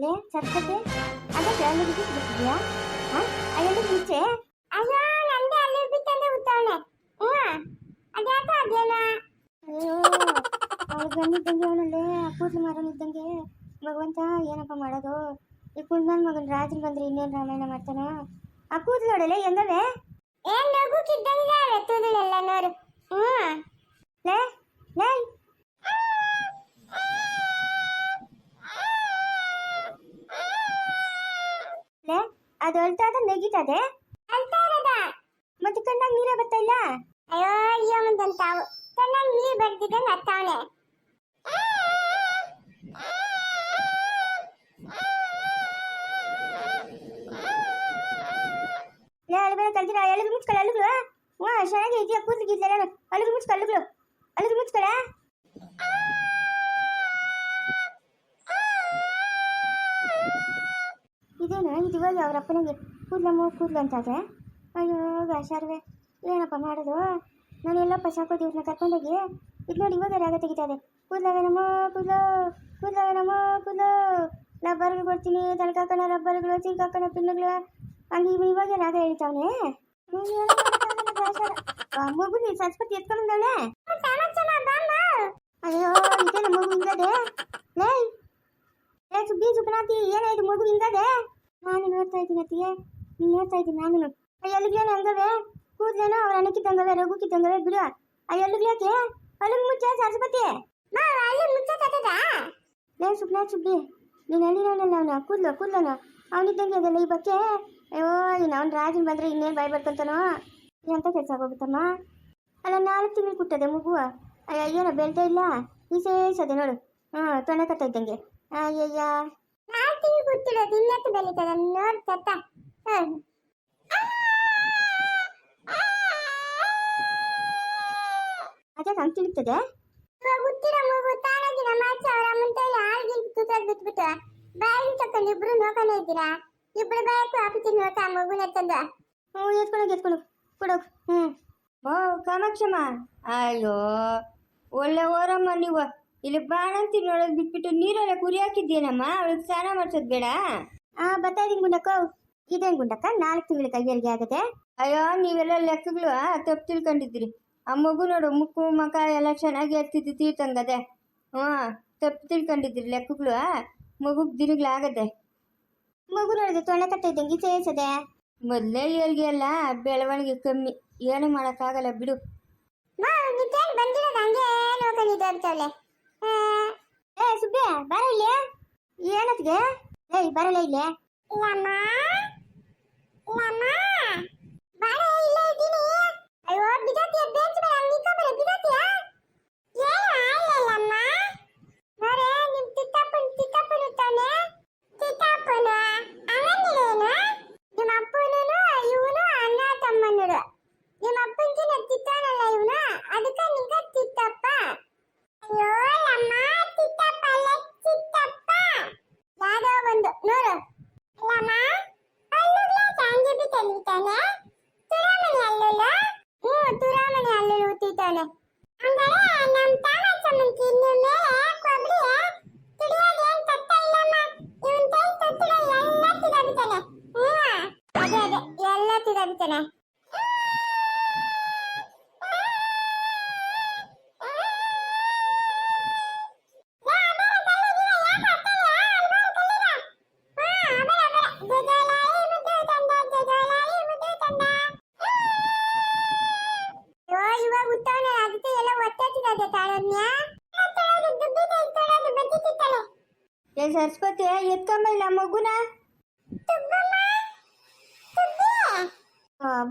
ಅವಳಲ್ಲೇ ಸತ್ತಕ್ಕೆ ಅದಕ್ಕೆ ಅಲ್ಲಿ ಬಿಟ್ಟು ಬಿಟ್ಟಿದ್ಯಾ ಹಾಂ ಅಲ್ಲಿ ಮುಂಚೆ ಅಯ್ಯೋ ನಂದೆ ಅಲ್ಲಿ ಬಿತ್ತಂದೆ ಉತ್ತವನೆ ಹ್ಞೂ ಅದ್ಯಾಕೋ ಅದೇನ ಅಯ್ಯೋ ಅವಳು ಬಂದಿದ್ದಂಗೆ ಅವನಲ್ಲೇ ಕೂದಲು ಮಾರನಿದ್ದಂಗೆ ಭಗವಂತ ಏನಪ್ಪ ಮಾಡೋದು ಈ ಕುಂದನ್ ಮಗನ ರಾಜನ್ ಬಂದ್ರೆ ಇನ್ನೇನು ರಾಮಾಯಣ ಮಾಡ್ತಾನ ಆ ಕೂದಲು ನೋಡಲೆ ಹೆಂಗವೆ ಏನ್ ನಗುಕ್ಕಿದ್ದಂಗೆ ತುದುಳೆಲ್ಲ ನೋಡು ಹ್ಞೂ ಲೇ ಲೇ ಲೇ ಅದು ಅಳ್ತಾದ ನೆಗಿತದೆ ಅಳ್ತಾ ಇರೋದ? ಮತ್ತೆ ಕಣ್ಣಾಗ ನೀರೇ ಬರ್ತಾ ಇಲ್ಲ? ಅಯ್ಯೋ ಅಯ್ಯೋ ಮುಂದಂತಾವು ಕಣ್ಣಲ್ಲಿ ನೀರು ಬರ್ದಿದ್ದಂಗೆ ಅತ್ತವನೆ ಲೇ ಅಳಬೇಡ ಕಲ್ತಿರ? ಎಳದು ಮುಚ್ಕೊಳ ಅಳುಗ್ಲು ಹ್ಞೂ ಚೆನ್ನಾಗಿ ಇದೆಯಾ? ಕೂದಲಿಗೆ ಇದೆಲ್ಲ ಅಳುಗು ಮುಚ್ಕೊಳ್ಳ ಅಳುಗ್ಲು ಅಳುಗು ಮುಚ್ಕೊಳ ಇದೇನು ಇದು ಇವಾಗ ಅವ್ರ ಅಪ್ಪನಿಗೆ ಕೂದ್ಲಮ್ಮ ಕೂದ್ಲು ಅಂತಾದ್ರೆ, ಅಯ್ಯೋ ಗಾಶಾರ್ವೆ ಏನಪ್ಪ ಮಾಡೋದು? ನಾನು ಎಲ್ಲಪ್ಪ ಸಾಕೋದು ಇವ್ರನ್ನ ಕರ್ಕೊಂಡೋಗಿ, ಇದು ನೋಡಿ ಇವಾಗ ರಾಗ ತೆಗಿತಾಯಿದೆ ಕೂದ್ಲವೇನಮ್ಮ ಕೂದ್ಲು ಕೂದ್ಲವೇನಮ್ಮ ಕೂದ್ಲು ರಬ್ಬರ್ಗಳು ಕೊಡ್ತೀನಿ ತಲೆಕಾಕಣ ರಬ್ಬರ್ಗಳು, ಚಿಂಕಾಕಣ, ಪಿನ್ನುಗಳು. ಹಂಗೆ ಇವ ಇವಾಗ ರಾಗ ಹೇಳ್ತಾವನೆ. ಮಗು ನೀನು ಸರಸ್ವತಿ ಎತ್ಕೊಂಡ್ಬಂದವಳೆ ಅಯ್ಯೋ ಇದೇನ ಮಗು ಹಿಂಗದೆ. ಲೇ ಸುಬ್ಬಿ ಸುಬ್ಬನಾತಿ ಇದು ಮಗು ಹಿಂಗದೆ? ನಾನು ನೋಡ್ತಾ ಇದ್ದೀನಿ ಅತ್ತಿಗೆ. ನೀನು ನೋಡ್ತಾ ಇದ್ದೀನಿ ನಾನು ಎಲ್ಲಿಗ್ಲೇನು ಹಂಗವೆ ಕೂದ್ಲೇನೋ ಅವ್ರ ಅಣ್ಣಕ್ಕಿದ್ದಂಗವೆ ರಘುಕ್ಕಿದ್ದಂಗವೆ ಬಿಡು. ಅಯ್ಯ ಎಲ್ಲಿಗ್ಲಾಕೆ ಅಲ್ಲಿಗೆ ಮುಚ್ಚ ಸರಸ್ವತಿ ಲೇ ಸುಬ್ನಾ ಸುಬ್ಬಿ ನೀನು ಹೇಳಿರೋನಲ್ಲ ಅವನ? ಕೂದ್ಲು, ಕೂದ್ಲನ. ಅವನಿದ್ದಂಗೆ ಅದಲ್ಲ ಈ ಬಗ್ಗೆ ಅಯ್ಯೋ, ಇನ್ನು ಅವ್ನು ರಾಜನ್ ಬಂದರೆ ಇನ್ನೇನು ಬಾಯ್ ಬರ್ತಂತನೋ? ಎಂತ ಕೆಲಸ ಆಗೋಗುತ್ತಮ್ಮ ಅಲ್ಲ, ನಾಲ್ಕು ತಿಂಗಳು ಕುಟ್ಟದೆ ಮಗುವ ಅಯ್ಯ ಏನೋ ಬೆಳ್ತಾ ಇಲ್ಲ? ಸದೆ ನೋಡು. ಹ್ಞೂ ತೊಣಕತ್ತ ಇದ್ದಂಗೆ. ಅಯ್ಯಯ್ಯ. ತಿಂಗಳು ಕೂತಿರೋದು ಇನ್ನೆತ್ತು ಬೆಳೀತದ. ನೋಡ್ ಸತ್ತ ಹ್ಮ್. ಅದೇ ಹಂಗೆ ತಿಳಿತದೆ. ಹುಟ್ಟಿರೋ ಮಗು ತಾನಾಗಿ ಮಾಚ ಅವರ ಅಮ್ಮನ ಕೈಲಿ ಹಾಲ್ಗೆ ತುತ್ತದ್ ಬಿಟ್ಬಿಟ್ಟು ಬಾಯಿಗೆ ತಕೊಂಡು ಇಬ್ರು ನೋಡ್ಕೊಂಡೇ ಇದ್ದೀರಾ ಇಬ್ರು ಬಾಯಕ್ಕೂ ಹಾಕ್ತೀನಿ ನೋಡ್ತಾ ಮಗುನ ತಂದ ಹ್ಞೂ ಎತ್ಕೊಳಕ್ ಎತ್ಕೊಳು ಕೊಡು ಹ್ಞೂ. ಓ ಕಾಮಾಕ್ಷಮ್ಮ. ಅಯ್ಯೋ ಒಳ್ಳೆ ಓರಮ್ಮ ನೀವು. ಇಲ್ಲಿ ಬಾಣಂತಿ ನೋಡೋದು ಬಿಟ್ಬಿಟ್ಟು ನೀರಲ್ಲ ಕುರಿ ಹಾಕಿದ್ಯೇನಮ್ಮ ಅವಳಿಗೆ ಸ್ನಾನ ಮಾಡ್ಸೋದು ಬೇಡ. ಆ ಬರ್ತಾ ಇದ್ದೀನಿ ಗುಂಡಕ್ಕ. ಇದೇನು ಗುಂಡಕ್ಕ? ನಾಲ್ಕು ತಿಂಗಳ ಕೈಯರಿಗೆ ಆಗದೆ ಅಯ್ಯೋ ನೀವೆಲ್ಲ ಲೆಕ್ಕಗಳು ತಪ್ಪು ತಿಳ್ಕೊಂಡಿದ್ದೀರಿ. ಆ ಮಗು ನೋಡು ಮುಕ್ಕು ಮಕ ಎಲ್ಲ ಚೆನ್ನಾಗಿ ಎತ್ತಿದ್ದು ತೀರ್ತಂಗದೆ ಹ್ಞೂ ತಪ್ಪು ತಿಳ್ಕೊಂಡಿದ್ದೀರಿ ಲೆಕ್ಕಗಳು ಮಗುಗೆ ದಿನಗಳಾಗದೆ ಮಗು ನೋಡಿದ್ರೆ ತೊಣಕತ್ತ ಇದ್ದಂಗೆ ಸೇರಿಸದೆ ಮೊದಲೇ ಏಳ್ಗೆ ಎಲ್ಲ ಬೆಳವಣಿಗೆ ಕಮ್ಮಿ. ಏನು ಮಾಡೋಕ್ಕಾಗಲ್ಲ ಬಿಡು. ಮಾ ನಿದ್ದೇನು ಬಂದಿರೋದು ಹಂಗೆ ನೋಡ್ಕೊಂಡಿದ್ದೆ ಅಂತವಳೆ. ಏ ಸುಬ್ಬೆ ಬರ ಇಲ್ಲಿ ಏನತ್ಗೆ ಏಯ್ ಬರಲ್ಲ ಇಲ್ಲಿ ಲಮ್ಮ ಲಮ್ಮ ಬಾರೆ ಇಲ್ಲೇ ಇದ್ದೀನಿ ಅಯ್ಯೋ ಬಿಜಾತಿಯ ಬೆಂಚ್ ಮೇಲೆ ಹಂಗೆ ನಿಂತ್ಕೊಂಡ್ರೆ ಬಿಜಾತಿಯ ಏನು ಆಯ್ಲಮ್ಮ ಬಾರೆ ನಿಮ್ ತಿತ್ತಪ್ಪನ ತಿತ್ತಪ್ಪನ ತಾನೆ ತಿತ್ತಪ್ಪನ ಅವನೇನು ನಿಮ್ಮ ಅಪ್ಪನೂ ಇವನು ಅಣ್ಣ ತಮ್ಮನರು ನಿಮ್ಮ ಅಪ್ಪನ್ಕಿನ ತಿತ್ತಾನಲ್ಲ ಇವನು ಅದಕ್ಕೆ ನಿಂಗ ತಿತ್ತಪ್ಪ ಅಯ್ಯೋ ಲಮ್ಮ ತಿತ್ತಪ್ಪ ಅಲ್ಲ ಚಿತ್ತಪ್ಪ ಯಾವ್ದೋ ಒಂದು ನೋಡು. ಲಮ್ಮ ಅಲ್ಲುಗ್ಲ ಸಾಂಜೆ ಬಿತ್ತಲಿತಾನೆ ತುರಾಮಣಿ ಅಲ್ಲುಲ್ಲ? ಹ್ಞೂ ತುರಾಮಣಿ ಅಲ್ಲು ಊತಿತಾನೆ ಹಂಗಾರೆ ನಮ್ಮ ತಾಮಚ್ಚಮ್ಮನ್ಕಿ ಇನ್ನು ಮೇಲೆ ಕೊಬ್ಬರಿ ತುಡಿಯೋದು ಏನ್ ತತ್ತ ಇಲ್ಲಮ್ಮ. ಇವನ್ ಕೈ ತತ್ತಿರ ಎಲ್ಲ ತಿದಬಿತಾನೆ ಹ್ಞೂ. ಅದೇ ಅದೇ. ಎಲ್ಲ ತಿದಬಿತಾನೆ ಇವಾಗ ಉತ್ತವನ ಅದಕ್ಕೆ ಎಲ್ಲ ಒತ್ತಾಚಿದೆ ತಾಳನ್ಯ ಏ ಸರಸ್ವತಿ ಎತ್ಕೊಂಬ ಇಲ್ಲ ಮಗುನ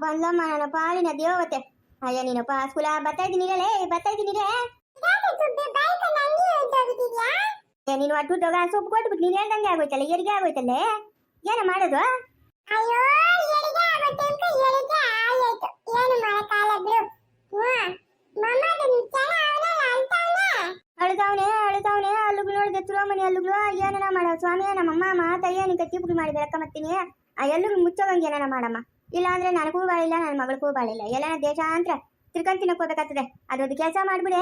ಬಂದಮ್ಮ ನನ್ನ ಪಾಲಿನ ದೇವತೆ. ಅಯ್ಯ ನೀನಪ್ಪ ಸ್ಕೂಲ ಬರ್ತಾ ಇದ್ದೀನಿ ಲೇ ಬರ್ತಾ ಇದ್ದೀನಿ ರೇ ನೀನು ಒಟ್ಟು ತಗ ಸೊಪ್ಪು ಕೊಟ್ಬಿಟ್ಟು ನೀನು ಹೇಳ್ದಂಗೆ ಆಗೋಯ್ತಲ್ಲ ಎರಿಗೆ ಆಗೋಯ್ತಲ್ಲೇ? ಏನ ಮಾಡೋದು? ಅಯ್ಯೋ ಎಳಿಗೆ ಆಗುತ್ತೆ ಅಂತ ಎಳಿಗೆ ಆಯ್ತು ಏನು ಮಾಡಕ್ಕಾಗಲ್ಲ ಬಿಡು ಹ್ಮ್ ಮಮ್ಮದ ಚೆನ್ನ ಅವನಲ್ಲ ಅಂತಾನೆ ಅಳ್ತಾವನೆ ಅಳ್ತಾವನೆ ಅಲ್ಲುಗಳು ನೋಡಿದೆ ತುಳಮಣಿ ಅಲ್ಲುಗಳು ಏನನ ಮಾಡೋ ಸ್ವಾಮಿ ನಮ್ಮಮ್ಮ ಮಾತಯ್ಯ ತಾಯಿ ಕತ್ತಿ ಪುಡಿ ಮಾಡಿ ಆ ಎಲ್ಲರೂ ಮುಚ್ಚೋಗಂಗೆ ಏನಾನ ಮಾಡಮ್ಮ? ಇಲ್ಲ ಅಂದ್ರೆ ನನಗೂ ಬಾಳಿಲ್ಲ ನನ್ನ ಮಗಳಿಗೂ ಬಾಳಿಲ್ಲ ಎಲ್ಲನ ದೇಶಾಂತರ ತಿರ್ಕೊಂಡ್ ತಿನ್ನಕ್ ಹೋಗ್ಬೇಕಾಗ್ತದೆ ಅದೊಂದು ಕೆಲಸ ಮಾಡ್ಬಿಡೆ.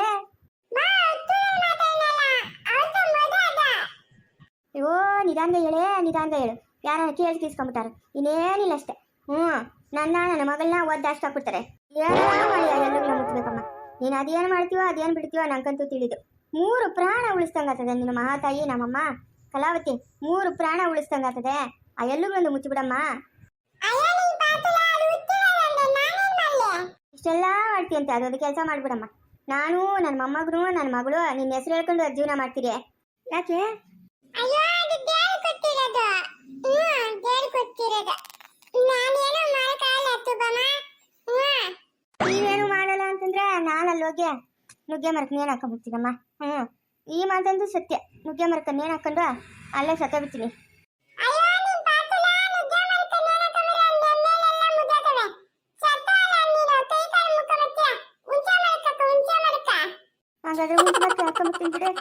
ಅಯ್ಯೋ ನಿಧಾನ ಹೇಳೇ ನಿಧಾನ್ಗ ಹೇಳು. ಯಾರನ್ನ ಕೇಳಿ ತೀಸ್ಕೊಂಬಿಟ್ಟಾರೆ ಇನ್ನೇನಿಲ್ಲ ಅಷ್ಟೇ. ಹ್ಞೂ, ನನ್ನ ನನ್ನ ಮಗಳನ್ನ ಒದ್ದಾಡ್ಸ್ಕೊಂಡ್ಬಿಡ್ತಾರೆ ಏನೋ ಮಾಡಿ ಎಲ್ಲರೂ ಮುಚ್ಚಬೇಕಮ್ಮ. ನೀನು ಅದೇನು ಮಾಡ್ತೀವೋ ಅದೇನು ಬಿಡ್ತೀವೋ ನಂಗಂತೂ ತಿಳಿದು. ಮೂರು ಪ್ರಾಣ ಉಳಿಸ್ದಂಗಾಗ್ತದೆ ನಿನ್ನ ಮಹಾತಾಯಿ, ನಮ್ಮಮ್ಮ. ಕಲಾವತಿ ಮೂರು ಪ್ರಾಣ ಉಳಿಸ್ದಂಗಾಗ್ತದೆ. ಆ ಎಲ್ಲಿಗೊಂದು ಮುಚ್ಚಿಬಿಡಮ್ಮ. ಇಷ್ಟೆಲ್ಲ ಮಾಡ್ತೀಯಂತೆ ಅದೊಂದು ಕೆಲಸ ಮಾಡ್ಬಿಡಮ್ಮ. ನಾನು ನನ್ನ ಮೊಮ್ಮಗನು ನನ್ನ ಮಗಳು ನಿನ್ನ ಹೆಸರು ಹೇಳ್ಕೊಂಡು ಜೀವನ ಮಾಡ್ತೀರಿ. ಯಾಕೆ? ನೀವೇನು ಮಾಡಲ್ಲ ಅಂತಂದ್ರೆ ನಾನು ಅಲ್ಲಿ ಹೋಗಿ ನುಗ್ಗೆ ಮರಕ್ಕೆ ಹಾಕೋ ಹಾಕೊಂಡ್ಬಿಡ್ತೀನಮ್ಮ ಹ್ಞೂ. ಈ ಮಾತಂತೂ ಸತ್ಯ. ನುಗ್ಗೆ ಮರಕ್ಕೆ ನೇಣು ಹಾಕೊಂಡು ಅಲ್ಲೇ ಸತ್ತ ಬಿಡ್ತೀನಿ. ಅಯ್ಯೋ ನೀನ್ ಪಾತುಲ ನುಗ್ಗೆ ಮರಕ್ಕೆ ನೇಣಕಮರ ಅಂದೆಲ್ಲೆಲ್ಲ ಮುದ್ದಾತವೆ ಸತ್ತಾಲ ನೀನು ಕೈ ಕಾಲು ಮುಖ ಮತ್ಯ ಉಂಚ ಮರಕ್ಕ ಉಂಚ ಮರಕ್ಕ? ಹಾಗಾದ್ರೆ ಮುಂಚೆ ಮತ್ತೆ ಬಿಡಿ.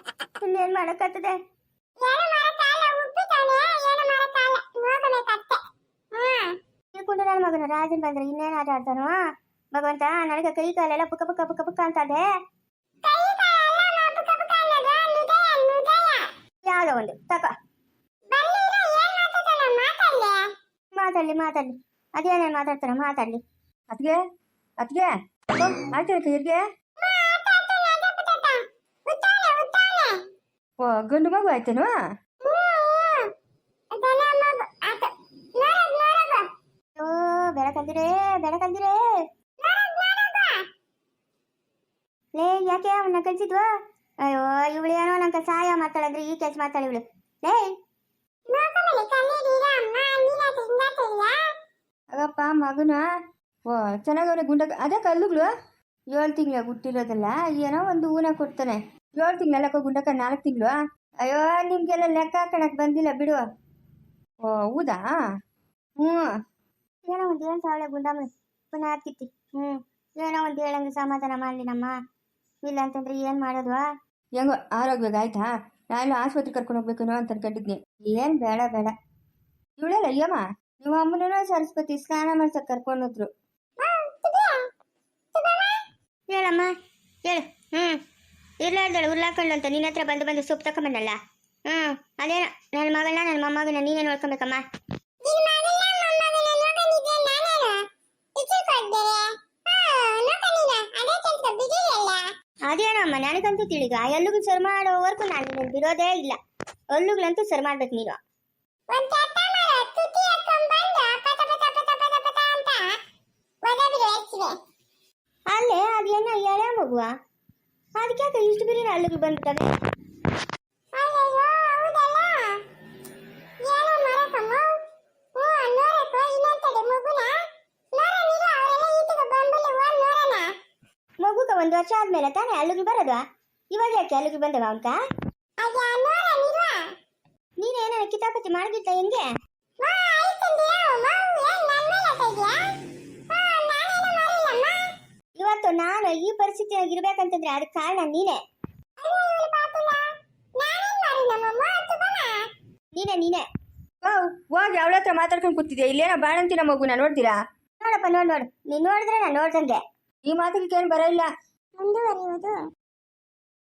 ಇನ್ನೇನು ಮಾಡೋಕ್ಕಾಗ್ತದೆ? ತಿಳ್ಕೊಂಡು ನನ್ನ ಮಗನ ರಾಜನ್ ಬಂದ್ರೆ ಇನ್ನೇನು ಆಟ ಆಡ್ತಾನೋ? ಭಗವಂತ ನನಗೆ ಕೈ ಕಾಲೆಲ್ಲ ಪುಕ್ಕ ಪುಕ್ಕ ಪುಕ್ಕ ಪುಕ್ಕ ಅಂತದೆ. ಯಾವುದೋ ಒಂದು. ಮಾತಾಡಲ್ಲ ಮಾತಾಡ್ಲೆ, ಮಾತಾಡ್ಲಿ. ಅದೇನೇನು ಮಾತಾಡ್ತಾರ ಮಾತಾಡ್ಲಿ. ಅದ್ಗೆ ಅದ್ಗೆ. ಆಯ್ತು ಇರ್ಗೆ. ಓ, ಗಂಡು ಮಗು ಆಯ್ತೇನು? ಓ ಬೆಳಕಂದಿರೇ ಬೆಳಕಂದಿರೇ ಲೇ, ಯಾಕೆ ಅವನ್ನ ಕಳ್ಸಿದ್ವ? ಅಯ್ಯೋ ಇವಳು ಏನೋ ನಂಗೆ ಸಹಾಯ ಮಾಡ್ತಾಳಂದ್ರೆ ಈ ಕೆಲಸ ಮಾಡ್ತಾಳೆ ಇವಳು. ಲೇ! ಆಗಪ್ಪ ಮಗನ? ಓ ಚೆನ್ನಾಗವ್ರೆ ಗುಂಡ ಅದೇ ಕಲ್ಲುಗಳು? ಏಳು ತಿಂಗಳ ಹುಟ್ಟಿರೋದಲ್ಲ ಏನೋ ಒಂದು ಊನ ಕೊಡ್ತಾನೆ. ಏಳು ತಿಂಗಳ ಗುಂಡಕ್ಕ ನಾಲ್ಕು ತಿಂಗಳು? ಅಯ್ಯೋ ನಿಮ್ಗೆಲ್ಲ ಲೆಕ್ಕ ಹಾಕಣಕ್ ಬಂದಿಲ್ಲ ಬಿಡು. ಓ ಹೌದಾ? ಹ್ಞೂ. ಏನೋ ಒಂದು ಏನು ಸಾವಳೆ ಗುಂಡಮ್ಮ ಪುನಃ ಹಾಕಿತ್ತಿ ಹ್ಞೂ. ಏನೋ ಒಂದು ಹೇಳಂಗೆ ಸಮಾಧಾನ ಮಾಡಲಿ ನಮ್ಮ. ಇಲ್ಲ ಅಂತಂದ್ರೆ ಏನು ಮಾಡೋದು? ಹೆಂಗೋ ಆರೋಗ್ಯವಾಗಿ ಆಯ್ತಾ ನಾನು ಆಸ್ಪತ್ರೆ ಕರ್ಕೊಂಡು ಹೋಗ್ಬೇಕೇನೋ ಅಂತ ಅನ್ಕೊಂಡಿದ್ನಿ. ಏನು ಬೇಡ ಬೇಡ. ಇವಳಲ್ಲ ಅಯ್ಯಮ್ಮ ನಿಮ್ಮ ಅಮ್ಮನೂ ಸರಸ್ವತಿ ಸ್ನಾನ ಮಾಡ್ಸಕ್ ಕರ್ಕೊಂಡು ಹೋದ್ರು ಹೇಳಮ್ಮ ಹೇಳು. ಹ್ಞೂ ಇರ್ಲಾರ್ದಳು ಉರ್ಲಾಕೊಂಡು ಅಂತ ನಿನ್ನ ಹತ್ರ ಬಂದು ಬಂದು ಸೊಪ್ಪು ತಗೊಂಬಂದಲ್ಲ ಹ್ಞೂ ಅದೇನೋ ನನ್ನ ಮಗಳನ್ನ ನನ್ನ ಮೊಮ್ಮಗನ ನೀನೇ ನೋಡ್ಕೊಬೇಕಮ್ಮ? ನನಗಂತೂ ತಿಳಿಗ ಎಲ್ಲಿಗೂ ಸರ್ ಮಾಡೋವರೆಗೂ ನಾನು ನಿನ್ನ ಬಿಡೋದೇ ಇಲ್ಲ. ಅಲ್ಲುಗಳಂತೂ ಸರ್ ಮಾಡ್ಬೇಕು ನೀನು. ಅಲ್ಲೇ ಅದೇನ ಎಳೆ ಮಗುವ? ಅದಕ್ಕೆ ಇಷ್ಟು ಬಿರಿ ಅಲ್ಲಿಗೆ ಬಂದ್ಬಿಟ್ಟವೆ? ಒಂದು ವರ್ಷ ಆದ್ಮೇಲೆ ತಾನೇ ಅಲ್ಲಿಗೆ ಬರೋದು? ಇವಾಗ ಯಾಕೆ ಅಲ್ಲಿಗೆ ಬಂದವ ಅವನ್ಕ ನೀನೇನ ಕಿತಾಪತಿ ಮಾಡಿದ್ದ ಹೆಂಗೆ? ಇವತ್ತು ನಾನು ಈ ಪರಿಸ್ಥಿತಿಯಾಗಿ ಇರ್ಬೇಕಂತಂದ್ರೆ ಅದಕ್ಕೆ ಕಾರಣ ನೀನೇ. ನೀನೇ ನೀನೇ. ಹೋಗಿ ಅವಳ ಹತ್ರ ಮಾತಾಡ್ಕೊಂಡು ಕೂತಿದ್ಯಾ? ಇಲ್ಲೇನೋ ಬಾಣಂತಿನ ಮಗುನ ನೋಡ್ತೀರಾ ನೋಡಪ್ಪ ನೋಡ್ ನೋಡು. ನೀನ್ ನೋಡಿದ್ರೆ ನಾನು ನೋಡ್ದಂಗೆ. ಈ ಮಾತಿಗೆ ಏನು ಬರೋ ಇಲ್ಲ. ಮುಂದುವರಿಯುವುದು